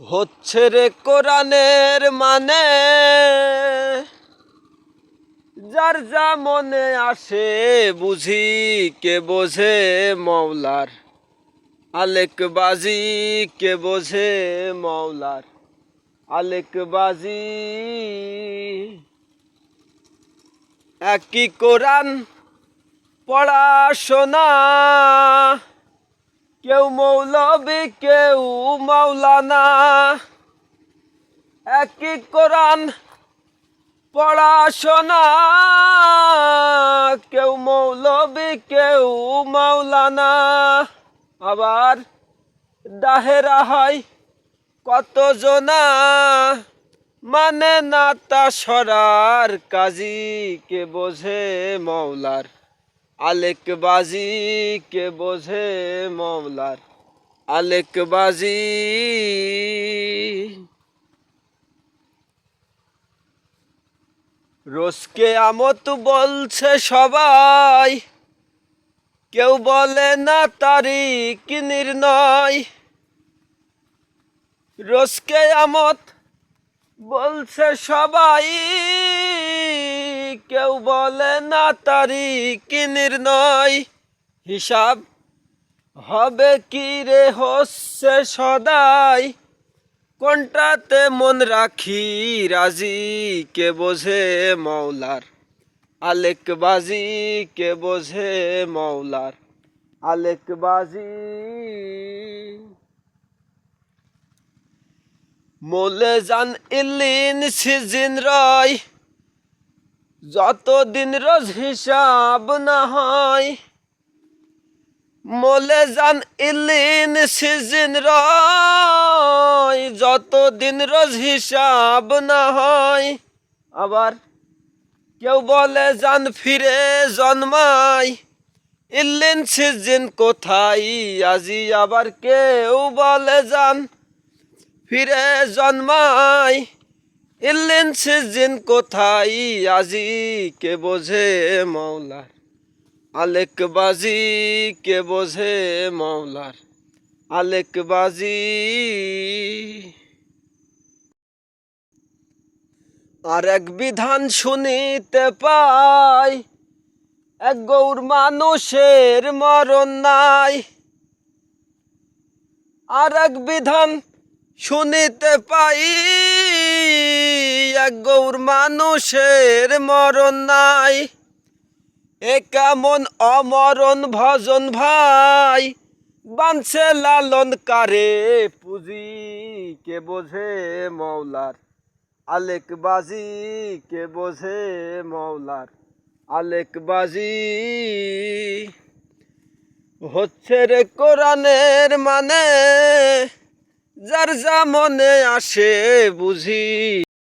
হচ্ছে রে কোরআনের মানে। যার যা মনে আসে বুঝি কে বোঝে মৌলার আলেক বাজি কে বোঝে মৌলার আলেক বাজি। একই কোরআন পড়াশোনা কেউ মৌলবি, কেউ মৌলানা। একই কোরআন, পড়াশোনা। কেউ মৌলবি, কেউ মৌলানা। আবার ডাহেরা হয় কত জনা মানে না তা সরার কাজী কে বোঝে মৌলার। আলেক বাজি কে বোঝে মৌলার আলেক বাজি। রোজকে আমত বলছে সবাই, কেউ বলে না তারিখ নির্ণয়। রোজকে আমত বলছে সবাই। কেউ বলে না তারিখ নির্ণয়। হিসাব হবে কি রে হচ্ছে সদাই। কোনটাতে মন রাখি রাজি, কে বোঝে মৌলার আলেক বাজি, কে বোঝে মৌলার আলেক বাজি। মোলে জান ইল্লিন সিজিন রয়। যতদিন রোজ হিসাব না হয়, মোলে জান ইল্লিন সিজিন রয়। যতদিন রোজ হিসাব না হয়, আবার কেউ বলে জান ফিরে জন্মায় ইল্লিন সিজিন কোথায়? আজি আবার কেউ বলে জান ফিরে জন্মায় ইল্লিন সিজিন কোথায়? আজি কে বোঝে মৌলার আলেক বাজি কে বোঝে মৌলার আলেক বাজি। আর এক বিধান শুনিতে পাই, এক গৌর মানুষের মরণ নাই। আর এক বিধান শুনিতে পাই গৌর মানুষের মরণ নাই। এ কেমন অমরণ ভজন ভাই? বানছে লালন কারে পুঁজি, কে বোঝে মৌলার? আলেক বাজি, কে বোঝে মৌলার? আলেক বাজি। হচ্ছে রে কোরআনের মানে যার যা মনে আসে বুঝি।